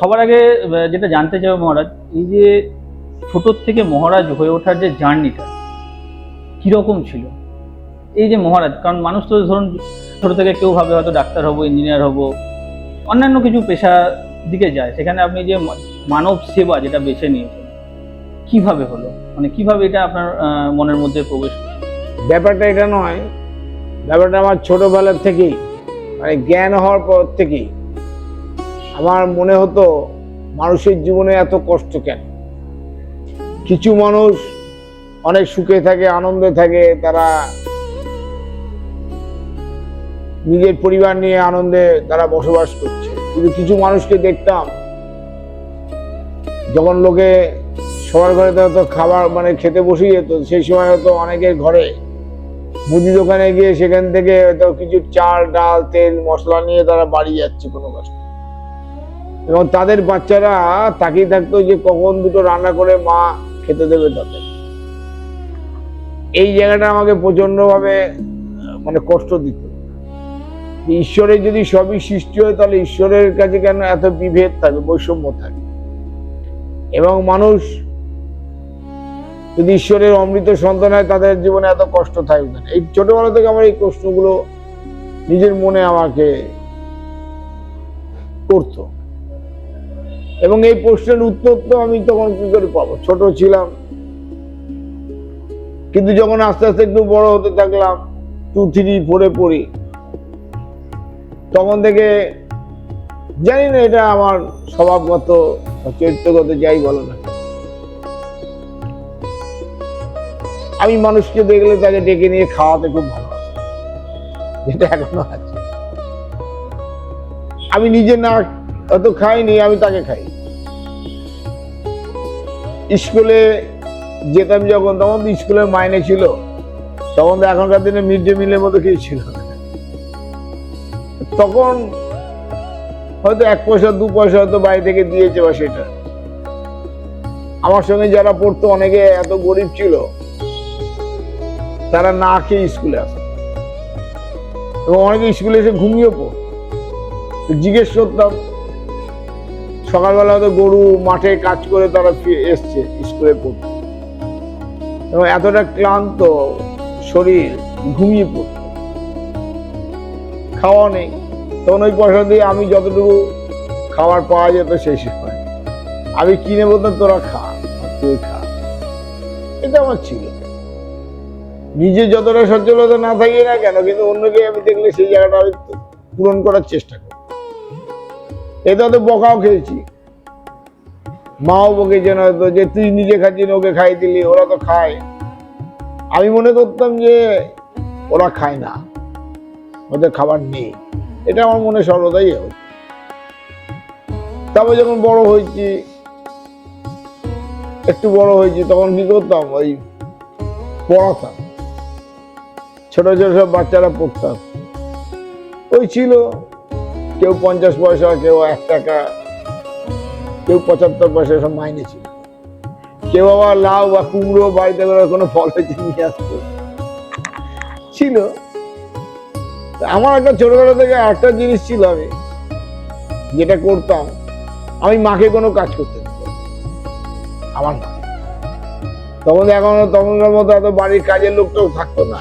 সবার আগে যেটা জানতে চাই মহারাজ, এই যে ছোটোর থেকে মহারাজ হয়ে ওঠার যে জার্নিটা, কীরকম ছিল? এই যে মহারাজ, কারণ মানুষ তো ধরুন, ছোটো থেকে কেউ ভাবে হয়তো ডাক্তার হব ইঞ্জিনিয়ার হব, অন্যান্য কিছু পেশা দিকে যায়। সেখানে আপনি যে মানব সেবা যেটা বেছে নিয়েছেন, কীভাবে হলো? মানে কীভাবে এটা আপনার মনের মধ্যে প্রবেশ? ব্যাপারটা এটা নয়। ব্যাপারটা আমার ছোটোবেলার থেকেই মানে জ্ঞান হওয়ার পর থেকেই। আমার মনে হতো মানুষের জীবনে এত কষ্ট কেন? কিছু মানুষ অনেক সুখে থাকে, আনন্দে থাকে, তারা নিজের পরিবার নিয়ে আনন্দে তারা বসবাস করছে। কিন্তু কিছু মানুষকে দেখতাম, যখন লোকে সবার ঘরে তো হয়তো খাবার মানে খেতে বসে যেত, সেই সময় হয়তো অনেকের ঘরে মুদি দোকানে গিয়ে সেখান থেকে হয়তো কিছু চাল, ডাল, তেল, মশলা নিয়ে তারা বাড়ি যাচ্ছে কোনো কষ্ট এবং তাদের বাচ্চারা তাকিয়ে থাকতো যে কখন দুটো রান্না করে মা খেতে দেবে তাদের। এই জায়গাটা আমাকে প্রচণ্ড ভাবে মানে কষ্ট দিত। ঈশ্বরের যদি সবই সৃষ্টি হয়, তাহলে ঈশ্বরের কাছে কেন এত বিভেদ থাকে, বৈষম্য থাকে? এবং মানুষ যদি ঈশ্বরের অমৃত সন্তান হয়, তাদের জীবনে এত কষ্ট থাকবে না। এই ছোটবেলা থেকে আমার এই প্রশ্নগুলো নিজের মনে আমাকে করত। এবং এই প্রশ্নের উত্তর তো আমি তখন কি করে পাবো? ছোট ছিলাম। কিন্তু যখন আস্তে আস্তে একটু বড় হতে থাকলাম টু থ্রি ফোরে পড়ি, তখন থেকে জানি না এটা আমার স্বভাবগত চরিত্রগত যাই বলো না। আমি মানুষকে দেখলে তাকে ডেকে নিয়ে খাওয়াতে খুব ভালোবাসি, যেটা এখনও আছে। আমি নিজে না, অত খাইনি, আমি তাকে খাই। স্কুলে যেতাম যখন, তখন স্কুলের মাইনে ছিল। তখন তো এখনকার দিনে মিড ডে মিলের মতো কিছু ছিল তখন হয়তো এক পয়সা, দু পয়সা হয়তো বাড়ি থেকে দিয়েছে বা সেটা। আমার সঙ্গে যারা পড়তো, অনেকে এত গরিব ছিল, তারা না খেয়ে স্কুলে আসে এবং অনেকে স্কুলে এসে ঘুমিয়ে পড় জিজ্ঞেস করতাম সকালবেলা হয়তো গরু মাঠে কাজ করে তারা এসছে, স্কুলে পড়তে। এবং এতটা ক্লান্ত শরীর, ঘুমিয়ে পড়ত। খাওয়া নেই। তখন ওই পয়সা দিয়ে আমি যতটুকু খাবার পাওয়া যেত সেই সময় আমি কিনে বলতাম তোরা খা তুই খা। এটা আমার ছিল। নিজে যতটা সচ্ছলতা না থাকি না কেন, কিন্তু অন্যকে আমি দেখলে সেই জায়গাটা আমি পূরণ করার চেষ্টা করি। এটা তো বকাও খেয়েছি। মাও বকেছেন হয়তো যে তুই নিজে খাচ্ছিস না, ওকে খাই দিলি ওরা তো খায়। আমি মনে করতাম যে ওরা খায় না। ওদের খাবার নেই। এটা আমার মনে সর্বদাই হয়। তারপর যখন বড় হয়েছি একটু বড় হয়েছি তখন কি করতাম? ওই পড়াতাম। ছোট ছোট সব বাচ্চারা পড়তাম। ওই ছিল কেউ পঞ্চাশ পয়সা, কেউ এক টাকা, কেউ পঁচাত্তর পয়সা সব মাইনে ছিল। কেউ আবার লাউ বা কুমড়ো বাড়িতে করে কোনো ফল হয়েছে নিয়ে আসতো। ছিল। আমার একটা ছোটবেলা থেকে একটা জিনিস ছিল আমি, যেটা করতাম, আমি মাকে কোনো কাজ করতে আমার তখন এখনও তখনকার মতো এত বাড়ির কাজের লোকটাও থাকতো না।